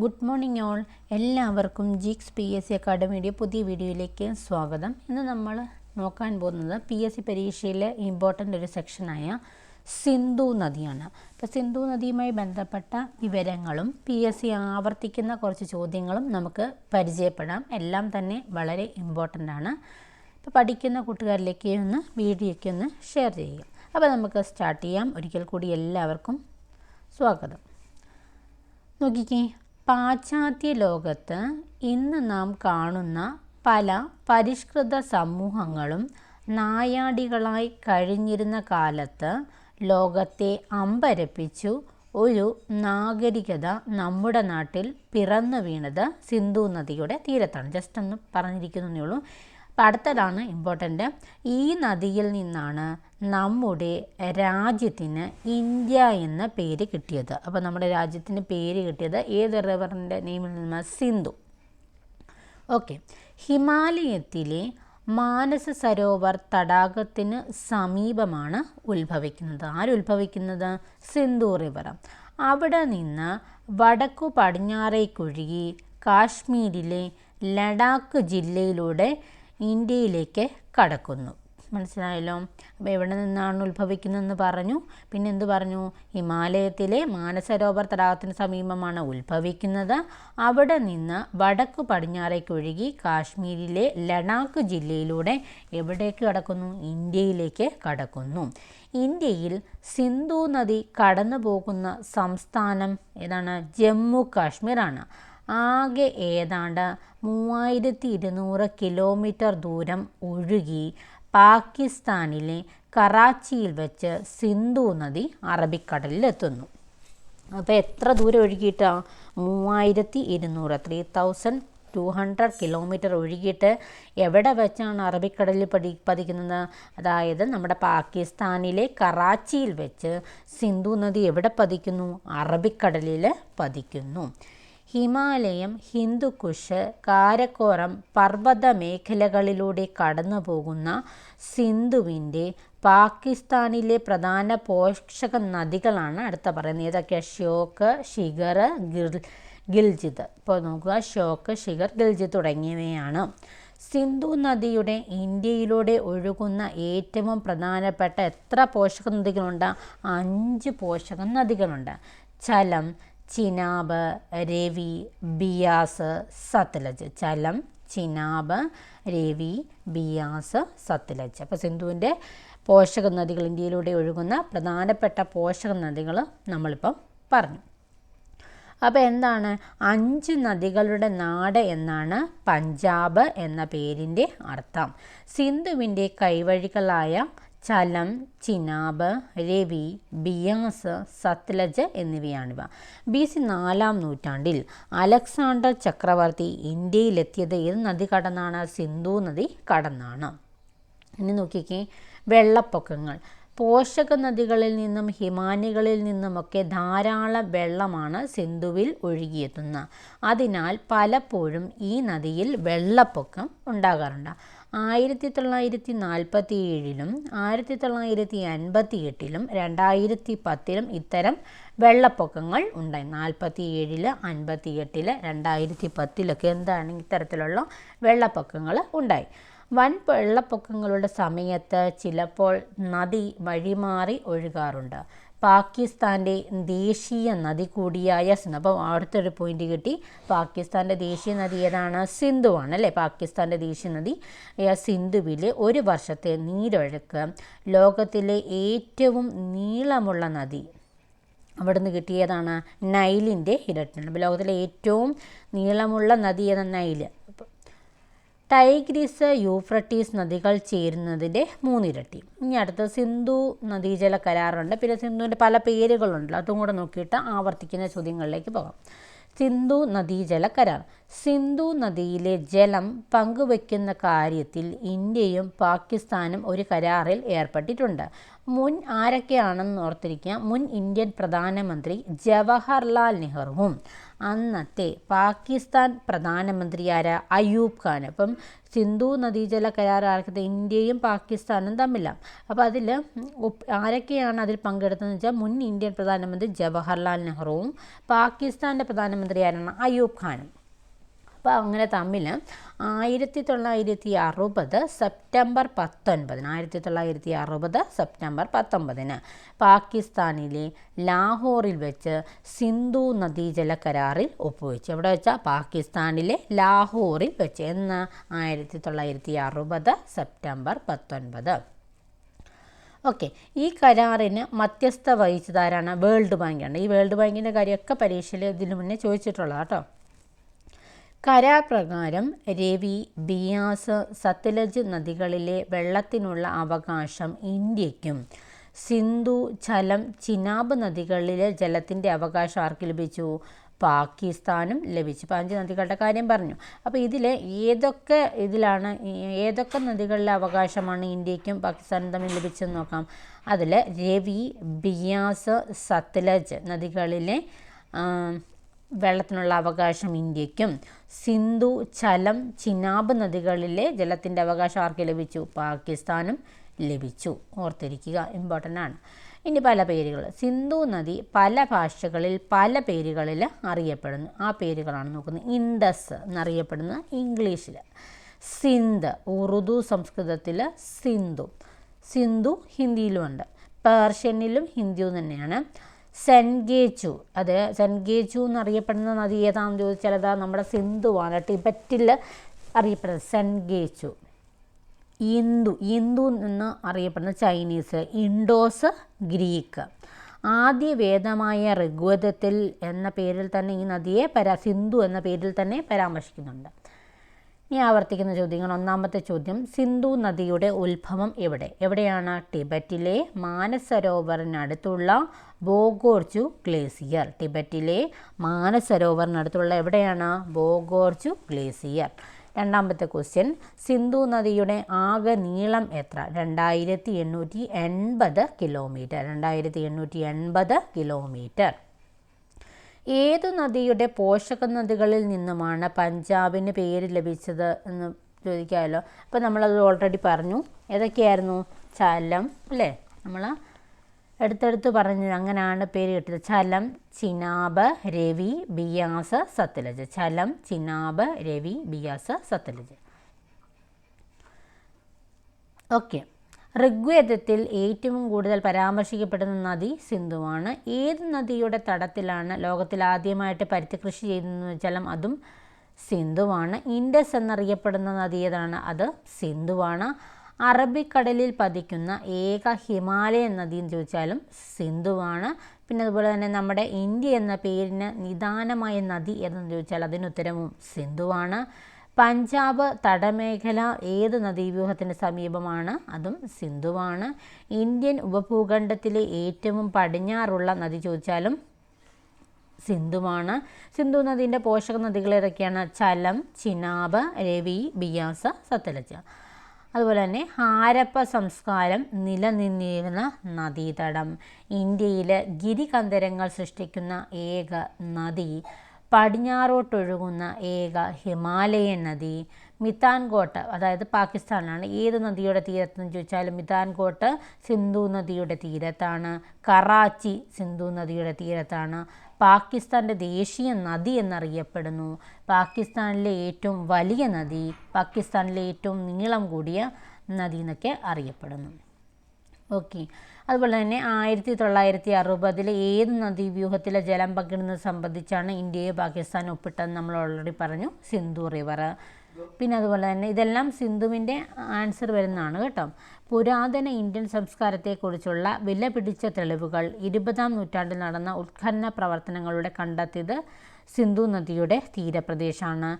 Good morning all എല്ലാവർക്കും ജിക്സ് P S C അക്കാഡമിയുടെ പുതിയ വീഡിയോയിലേക്ക് സ്വാഗതം. ഇന്ന് നമ്മൾ നോക്കാൻ പോകുന്നത് പി എസ് സി പരീക്ഷയിലെ ഇമ്പോർട്ടന്റ് ഒരു സെക്ഷനായ സിന്ധു നദിയാണ്. അപ്പോൾ സിന്ധു നദിയുമായി ബന്ധപ്പെട്ട വിവരങ്ങളും പി എസ് സി ആവർത്തിക്കുന്ന കുറച്ച് ചോദ്യങ്ങളും നമുക്ക് പരിചയപ്പെടാം. എല്ലാം തന്നെ വളരെ ഇമ്പോർട്ടന്റ് ആണ്. ഇപ്പോൾ പഠിക്കുന്ന കൂട്ടുകാരിലേക്ക് ഒന്ന് വീഡിയോയ്ക്ക് ഒന്ന് ഷെയർ ചെയ്യുക അപ്പോൾ നമുക്ക് സ്റ്റാർട്ട് ചെയ്യാം. ഒരിക്കൽ കൂടി എല്ലാവർക്കും സ്വാഗതം. നോക്കിക്കേ. പാശ്ചാത്യ ലോകത്ത് ഇന്ന് നാം കാണുന്ന പല പരിഷ്കൃത സമൂഹങ്ങളും നായാടികളായി കഴിഞ്ഞിരുന്ന കാലത്ത് ലോകത്തെ അമ്പരപ്പിച്ചു ഒരു നാഗരികത നമ്മുടെ നാട്ടിൽ പിറന്നു വീണത് സിന്ധു നദിയുടെ തീരത്താണ്. ജസ്റ്റ് ഒന്ന് പറഞ്ഞിരിക്കുന്നേ ഉള്ളൂ. അടുത്തതാണ് ഇമ്പോർട്ടന്റ് ഈ നദിയിൽ നിന്നാണ് നമ്മുടെ രാജ്യത്തിന് ഇന്ത്യ എന്ന പേര് കിട്ടിയത്. അപ്പോൾ നമ്മുടെ രാജ്യത്തിന് പേര് കിട്ടിയത് ഏത് റിവറിന്റെ നെയിമിൽ നിന്നാണ്? സിന്ധു. ഓക്കെ ഹിമാലയത്തിലെ മാനസ സരോവർ തടാകത്തിന് സമീപമാണ് ഉത്ഭവിക്കുന്നത്. ആരുത്ഭവിക്കുന്നത് സിന്ധു റിവർ അവിടെ നിന്ന് വടക്കു പടിഞ്ഞാറേക്കൊഴുകി കാശ്മീരിലെ ലഡാക്ക് ജില്ലയിലൂടെ ഇന്ത്യയിലേക്ക് കടക്കുന്നു. മനസ്സിലായല്ലോ? അപ്പോൾ എവിടെ നിന്നാണ് ഉത്ഭവിക്കുന്നതെന്ന് പറഞ്ഞു. പിന്നെ എന്ത് പറഞ്ഞു? ഹിമാലയത്തിലെ മാനസരോവർ തടാകത്തിന് സമീപമാണ് ഉത്ഭവിക്കുന്നത്. അവിടെ നിന്ന് വടക്ക് പടിഞ്ഞാറേക്ക് ഒഴുകി കാശ്മീരിലെ ലഡാക്ക് ജില്ലയിലൂടെ എവിടേക്ക് കടക്കുന്നു? ഇന്ത്യയിലേക്ക് കടക്കുന്നു. ഇന്ത്യയിൽ സിന്ധു നദി കടന്നു പോകുന്ന സംസ്ഥാനം ഏതാണ്? ജമ്മു കാശ്മീരാണ്. ആകെ ഏതാണ്ട് മൂവായിരത്തി ഇരുന്നൂറ് കിലോമീറ്റർ ദൂരം ഒഴുകി പാകിസ്ഥാനിലെ കറാച്ചിയിൽ വെച്ച് സിന്ധു നദി അറബിക്കടലിലെത്തുന്നു. അപ്പോൾ എത്ര ദൂരം ഒഴുകിയിട്ടാ? മൂവായിരത്തി ഇരുന്നൂറ് three thousand two hundred kilometre ഒഴുകിയിട്ട് എവിടെ വെച്ചാണ് അറബിക്കടലിൽ പടി പതിക്കുന്നത്? അതായത് നമ്മുടെ പാകിസ്ഥാനിലെ കറാച്ചിയിൽ വെച്ച് സിന്ധു നദി എവിടെ പതിക്കുന്നു? അറബിക്കടലിൽ പതിക്കുന്നു. ഹിമാലയം ഹിന്ദുക്കുഷ് കാരക്കോറം പർവത മേഖലകളിലൂടെ കടന്നു പോകുന്ന സിന്ധുവിന്റെ പാകിസ്ഥാനിലെ പ്രധാന പോഷക നദികളാണ് അടുത്ത പറയുന്നത്. ഏതൊക്കെയാണ് ഷോക്ക് ഷിഗർ ഗിൽ ഗിൽജിത്. ഇപ്പോൾ നോക്കുക. ഷോക്ക് ഷിഗർ ഗിൽജിത് തുടങ്ങിയവയാണ്. സിന്ധു നദിയുടെ ഇന്ത്യയിലൂടെ ഒഴുകുന്ന ഏറ്റവും പ്രധാനപ്പെട്ട എത്ര പോഷക നദികളുണ്ട്? അഞ്ച് പോഷക നദികളുണ്ട്. ചലം ചിനാബ് രവി ബിയാസ് സത്ലജ്. ചലം ചിനാബ് രവി ബിയാസ് സത്ലജ്. അപ്പോൾ സിന്ധുവിന്റെ പോഷക നദികൾ ഇന്ത്യയിലൂടെ ഒഴുകുന്ന പ്രധാനപ്പെട്ട പോഷക നദികൾ നമ്മളിപ്പം പറഞ്ഞു. അപ്പോൾ എന്താണ്? അഞ്ച് നദികളുടെ നാട് എന്നാണ് പഞ്ചാബ് എന്ന പേരിന്റെ അർത്ഥം. സിന്ധുവിന്റെ കൈവഴികളായ ചലം ചിനാബ് രവി ബിയാസ് സത്ലജ് എന്നിവയാണിവ. ബി സി നാലാം നൂറ്റാണ്ടിൽ അലക്സാണ്ടർ ചക്രവർത്തി ഇന്ത്യയിലെത്തിയത് ഏത് നദി കടന്നാണ് സിന്ധു നദി കടന്നാണ്. ഇനി നോക്കിക്കേ വെള്ളപ്പൊക്കങ്ങൾ. പോഷക നദികളിൽ നിന്നും ഹിമാനികളിൽ നിന്നുമൊക്കെ ധാരാളം വെള്ളമാണ് സിന്ധുവിൽ ഒഴുകിയെത്തുന്നത്. അതിനാൽ പലപ്പോഴും ഈ നദിയിൽ വെള്ളപ്പൊക്കം ഉണ്ടാകാറുണ്ട്. ആയിരത്തി തൊള്ളായിരത്തി നാൽപ്പത്തി ഏഴിലും ആയിരത്തി തൊള്ളായിരത്തി അൻപത്തി എട്ടിലും രണ്ടായിരത്തി പത്തിലും ഇത്തരം വെള്ളപ്പൊക്കങ്ങൾ ഉണ്ടായി. നാൽപ്പത്തി ഏഴിൽ അൻപത്തി എട്ടിൽ രണ്ടായിരത്തി പത്തിലൊക്കെ എന്താണ് ഇത്തരത്തിലുള്ള വെള്ളപ്പൊക്കങ്ങൾ ഉണ്ടായി. വൻ വെള്ളപ്പൊക്കങ്ങളുടെ സമയത്ത് ചിലപ്പോൾ നദി വഴിമാറി ഒഴുകാറുണ്ട്. പാകിസ്ഥാന്റെ ദേശീയ നദി കൂടിയായ അപ്പോൾ അടുത്തൊരു പോയിന്റ് കിട്ടി. പാകിസ്ഥാന്റെ ദേശീയ നദി ഏതാണ്? സിന്ധുവാണ് അല്ലേ? പാകിസ്ഥാന്റെ ദേശീയ നദി സിന്ധുവിൽ ഒരു വർഷത്തെ നീരൊഴുക്ക്. ലോകത്തിലെ ഏറ്റവും നീളമുള്ള നദി അവിടുന്ന് കിട്ടിയതാണ് നൈലിന്റെ ഇരട്ടിയാണ്. ലോകത്തിലെ ഏറ്റവും നീളമുള്ള നദി എന്ന നൈൽ. ടൈഗ്രീസ് യൂഫ്രട്ടീസ് നദികൾ ചേരുന്നതിന്റെ മൂന്നിരട്ടി. ഇനി അടുത്ത സിന്ധു നദീജല കരാറുണ്ട്. പിന്നെ സിന്ധുവിന്റെ പല പേരുകളുണ്ട്. അതും കൂടെ നോക്കിയിട്ട് ആവർത്തിക്കുന്ന ചോദ്യങ്ങളിലേക്ക് പോകാം. സിന്ധു നദീജല കരാർ. സിന്ധു നദിയിലെ ജലം പങ്കുവയ്ക്കുന്ന കാര്യത്തിൽ ഇന്ത്യയും പാകിസ്ഥാനും ഒരു കരാറിൽ ഏർപ്പെട്ടിട്ടുണ്ട്. മുൻ ആരൊക്കെയാണെന്ന് ഓർത്തിരിക്കുക മുൻ ഇന്ത്യൻ പ്രധാനമന്ത്രി ജവഹർലാൽ നെഹ്റുവും. അന്നത്തെ പാകിസ്ഥാൻ പ്രധാനമന്ത്രി ആരാ? അയൂബ് ഖാൻ അപ്പം സിന്ധു നദീജല കരാർ ആർക്കത്തെ ഇന്ത്യയും പാകിസ്ഥാനും തമ്മിലാണ് അപ്പോൾ അതിൽ ആരൊക്കെയാണ് അതിൽ പങ്കെടുത്തതെന്ന് വെച്ചാൽ മുൻ ഇന്ത്യൻ പ്രധാനമന്ത്രി ജവഹർലാൽ നെഹ്റുവും പാകിസ്ഥാന്റെ പ്രധാനമന്ത്രി ആരാണ്? ഖാനും. അപ്പോൾ അങ്ങനെ തമ്മിൽ ആയിരത്തി തൊള്ളായിരത്തി അറുപത് സെപ്റ്റംബർ പത്തൊൻപതിന് ആയിരത്തി തൊള്ളായിരത്തി അറുപത് സെപ്റ്റംബർ പത്തൊമ്പതിന് പാകിസ്ഥാനിലെ ലാഹോറിൽ വെച്ച് സിന്ധു നദീജല കരാറിൽ ഒപ്പുവെച്ചു. എവിടെ വെച്ചാൽ പാകിസ്ഥാനിലെ ലാഹോറിൽ വെച്ച്. എന്ന് ആയിരത്തി തൊള്ളായിരത്തി അറുപത് സെപ്റ്റംബർ പത്തൊൻപത്. ഓക്കെ. ഈ കരാറിന് മധ്യസ്ഥ വഹിച്ചതാരാണ് വേൾഡ് ബാങ്കാണ്. ഈ വേൾഡ് ബാങ്കിന്റെ കാര്യമൊക്കെ പരീക്ഷയിൽ ഇതിനു മുന്നേ ചോദിച്ചിട്ടുള്ളത് കേട്ടോ കരാർ പ്രകാരം രവി ബിയാസ് സത്ലജ് നദികളിലെ വെള്ളത്തിനുള്ള അവകാശം ഇന്ത്യയ്ക്കും. സിന്ധു ഝലം ചിനാബ് നദികളിലെ ജലത്തിന്റെ അവകാശം ആർക്ക് ലഭിച്ചു? പാകിസ്ഥാനും ലഭിച്ചു. അഞ്ച് നദികളുടെ കാര്യം പറഞ്ഞു. അപ്പോൾ ഇതിൽ ഏതൊക്കെ ഇതിലാണ് ഏതൊക്കെ നദികളിലെ അവകാശമാണ് ഇന്ത്യക്കും പാകിസ്ഥാനും തമ്മിൽ ലഭിച്ചതെന്ന് നോക്കാം. അതിൽ രവി ബിയാസ് സത്ലജ് നദികളിലെ വെള്ളത്തിനുള്ള അവകാശം ഇന്ത്യക്കും സിന്ധു ചലം ചിനാബ് നദികളിലെ ജലത്തിന്റെ അവകാശം ആർക്ക് ലഭിച്ചു? പാകിസ്ഥാനും ലഭിച്ചു. ഓർത്തിരിക്കുക ഇമ്പോർട്ടന്റ് ആണ്. ഇനി പല പേരുകൾ. സിന്ധു നദി പല ഭാഷകളിൽ പല പേരുകളിൽ അറിയപ്പെടുന്നു. ആ പേരുകളാണ് നോക്കുന്നത്. ഇൻഡസ് എന്നറിയപ്പെടുന്ന ഇംഗ്ലീഷിൽ. സിന്ധ് ഉറുദു സംസ്കൃതത്തിൽ സിന്ധു. സിന്ധു ഹിന്ദിയിലുമുണ്ട്. പേർഷ്യനിലും ഹിന്ദിയും തന്നെയാണ്. സെൻഗേച്ചു. അത് സെൻഗേച്ചു എന്നറിയപ്പെടുന്ന നദി ഏതാണെന്ന് ചോദിച്ചാൽ അതാ നമ്മുടെ സിന്ധുവാണ്. ടിബറ്റിൽ അറിയപ്പെടുന്നത് സെൻഗേച്ചു. ഇന്ദു. ഇന്ദു എന്ന് അറിയപ്പെടുന്ന ചൈനീസ്. Indoors Greek. ആദ്യ വേദമായ ഋഗ്വേദത്തിൽ എന്ന പേരിൽ തന്നെ ഈ നദിയെ പരാ സിന്ധു എന്ന പേരിൽ തന്നെ പരാമർശിക്കുന്നുണ്ട്. ഇനി ആവർത്തിക്കുന്ന ചോദ്യങ്ങൾ. ഒന്നാമത്തെ ചോദ്യം സിന്ധു നദിയുടെ ഉത്ഭവം എവിടെ? എവിടെയാണ്? ടിബറ്റിലെ മാനസരോവറിനടുത്തുള്ള ബോഗോർച്ചു ഗ്ലേസിയർ. ടിബറ്റിലെ മാനസരോവറിനടുത്തുള്ള എവിടെയാണ്? ബോഗോർച്ചു ഗ്ലേസിയർ. രണ്ടാമത്തെ ക്വസ്റ്റ്യൻ സിന്ധു നദിയുടെ ആകെ നീളം എത്ര? രണ്ടായിരത്തി എണ്ണൂറ്റി എൺപത് കിലോമീറ്റർ. രണ്ടായിരത്തി എണ്ണൂറ്റി എൺപത് കിലോമീറ്റർ. ഏതു നദിയുടെ പോഷക നദികളിൽ നിന്നുമാണ് പഞ്ചാബിന് പേര് ലഭിച്ചത് എന്ന് ചോദിക്കാമല്ലോ. അപ്പോൾ നമ്മളത് ഓൾറെഡി പറഞ്ഞു. ഏതൊക്കെയായിരുന്നു? ചലം അല്ലേ? നമ്മൾ എടുത്തെടുത്ത് പറഞ്ഞു. അങ്ങനെയാണ് പേര് കിട്ടിയത്. ചലം ചിനാബ് രവി ബിയാസ് സത്ലജ്. ചലം ചിനാബ് രവി ബിയാസ് സത്ലജ്. ഓക്കെ. ഋഗ്വേദത്തിൽ ഏറ്റവും കൂടുതൽ പരാമർശിക്കപ്പെടുന്ന നദി സിന്ധുവാണ്. ഏത് നദിയുടെ തടത്തിലാണ് ലോകത്തിൽ ആദ്യമായിട്ട് പരുത്തി കൃഷി ചെയ്തതെന്ന് വെച്ചാലും അതും സിന്ധുവാണ്. ഇൻഡസ് എന്നറിയപ്പെടുന്ന നദി ഏതാണ്? അത് സിന്ധുവാണ്. അറബിക്കടലിൽ പതിക്കുന്ന ഏക ഹിമാലയൻ നദി എന്ന് ചോദിച്ചാലും സിന്ധുവാണ്. പിന്നെ അതുപോലെ തന്നെ നമ്മുടെ ഇന്ത്യ എന്ന പേരിന് നിദാനമായ നദി ഏതെന്ന് ചോദിച്ചാൽ അതിനുത്തരവും സിന്ധുവാണ്. പഞ്ചാബ് തടമേഖല ഏത് നദീവ്യൂഹത്തിന് സമീപമാണ്? അതും സിന്ധുവാണ്. ഇന്ത്യൻ ഉപഭൂഖണ്ഡത്തിലെ ഏറ്റവും പടിഞ്ഞാറുള്ള നദി ചോദിച്ചാലും സിന്ധുവാണ്. സിന്ധു നദീന്റെ പോഷക നദികൾ ഏതൊക്കെയാണ്? ചലം ചിനാബ് രവി ബിയാസ സത്ലജ്. അതുപോലെ തന്നെ ഹാരപ്പ സംസ്കാരം നിലനിന്നിരുന്ന നദീതടം. ഇന്ത്യയിലെ ഗിരികന്തരങ്ങൾ സൃഷ്ടിക്കുന്ന ഏക നദി പടിഞ്ഞാറോട്ടൊഴുകുന്ന ഏക ഹിമാലയൻ നദി മിതാൻകോട്ട് അതായത് പാകിസ്ഥാനാണ്. ഏത് നദിയുടെ തീരത്തെന്ന് ചോദിച്ചാൽ മിതാൻകോട്ട് സിന്ധു നദിയുടെ തീരത്താണ്. കറാച്ചി സിന്ധു നദിയുടെ തീരത്താണ്. പാകിസ്ഥാന്റെ ദേശീയ നദി എന്നറിയപ്പെടുന്നു. പാകിസ്ഥാനിലെ ഏറ്റവും വലിയ നദി പാകിസ്ഥാനിലെ ഏറ്റവും നീളം കൂടിയ നദി എന്നൊക്കെ അറിയപ്പെടുന്നു. ഓക്കെ. അതുപോലെ തന്നെ ആയിരത്തി തൊള്ളായിരത്തി അറുപതിൽ ഏത് നദീവ്യൂഹത്തിലെ ജലം പങ്കിടുന്നത് സംബന്ധിച്ചാണ് ഇന്ത്യയെ പാകിസ്ഥാൻ ഒപ്പിട്ടതെന്ന് നമ്മൾ ഓൾറെഡി പറഞ്ഞു. സിന്ധു റിവർ പിന്നെ അതുപോലെ തന്നെ ഇതെല്ലാം സിന്ധുവിന്റെ ആൻസർ വരുന്നതാണ് കേട്ടോ. പുരാതന ഇന്ത്യൻ സംസ്കാരത്തെക്കുറിച്ചുള്ള വില പിടിച്ച തെളിവുകൾ ഇരുപതാം നൂറ്റാണ്ടിൽ നടന്ന ഉത്ഖനന പ്രവർത്തനങ്ങളുടെ കണ്ടെത്തിയത് സിന്ധു നദിയുടെ തീരപ്രദേശമാണ്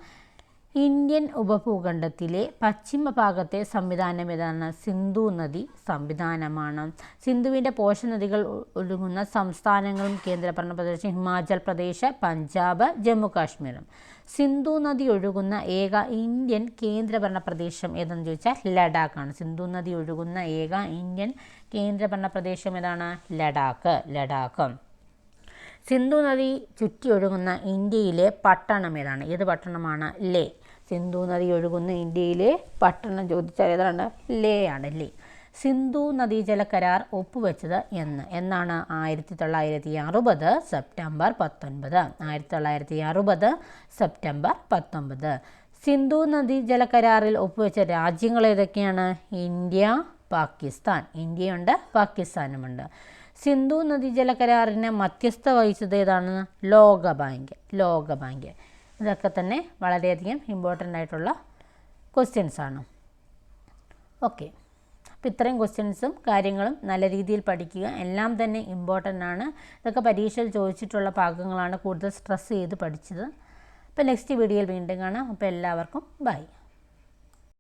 ഇന്ത്യൻ ഉപഭൂഖണ്ഡത്തിലെ പശ്ചിമ ഭാഗത്തെ സംവിധാനം ഏതാണ്? സിന്ധു നദി സംവിധാനമാണ്. സിന്ധുവിന്റെ പോഷനദികൾ ഒഴുകുന്ന സംസ്ഥാനങ്ങളും കേന്ദ്രഭരണ പ്രദേശം ഹിമാചൽ പ്രദേശ് പഞ്ചാബ് ജമ്മു കാശ്മീരും സിന്ധു നദി ഒഴുകുന്ന ഏക ഇന്ത്യൻ കേന്ദ്രഭരണ പ്രദേശം ഏതെന്ന് ചോദിച്ചാൽ ലഡാക്കാണ്. സിന്ധു നദി ഒഴുകുന്ന ഏക ഇന്ത്യൻ കേന്ദ്രഭരണ പ്രദേശം ഏതാണ്? ലഡാക്ക് ലഡാക്ക്. സിന്ധു നദി ചുറ്റി ഒഴുകുന്ന ഇന്ത്യയിലെ പട്ടണം ഏതാണ്? ഏത് പട്ടണമാണ്? ലേ. സിന്ധു നദി ഒഴുകുന്ന ഇന്ത്യയിലെ പട്ടണം ചോദിച്ചാൽ ഏതാണ്? ലേ ആണ് ലേ. സിന്ധു നദീജല കരാർ ഒപ്പുവെച്ചത് എന്ന്. എന്നാണ് ആയിരത്തി തൊള്ളായിരത്തി അറുപത് സെപ്റ്റംബർ പത്തൊൻപത്. ആയിരത്തി തൊള്ളായിരത്തി അറുപത് സെപ്റ്റംബർ പത്തൊമ്പത് സിന്ധു നദീജല കരാറിൽ ഒപ്പുവെച്ച രാജ്യങ്ങൾ ഏതൊക്കെയാണ്? ഇന്ത്യ പാകിസ്ഥാൻ. ഇന്ത്യയുണ്ട് പാകിസ്ഥാനുമുണ്ട്. സിന്ധു നദീജല കരാറിന് മധ്യസ്ഥ വഹിച്ചത് ഏതാണ്? ലോകബാങ്ക് ലോകബാങ്ക് ബാങ്ക്. ഇതൊക്കെ തന്നെ വളരെയധികം ഇമ്പോർട്ടന്റ് ആയിട്ടുള്ള ക്വസ്റ്റ്യൻസ് ആണ്. ഓക്കെ അപ്പോൾ ഇത്രയും ക്വസ്റ്റ്യൻസും കാര്യങ്ങളും നല്ല രീതിയിൽ പഠിക്കുക എല്ലാം തന്നെ ഇമ്പോർട്ടന്റ് ആണ്. ഇതൊക്കെ പരീക്ഷയിൽ ചോദിച്ചിട്ടുള്ള ഭാഗങ്ങളാണ് കൂടുതൽ സ്ട്രെസ് ചെയ്ത് പഠിച്ചത്. അപ്പോൾ നെക്സ്റ്റ് വീഡിയോയിൽ വീണ്ടും കാണാം. അപ്പോൾ എല്ലാവർക്കും ബൈ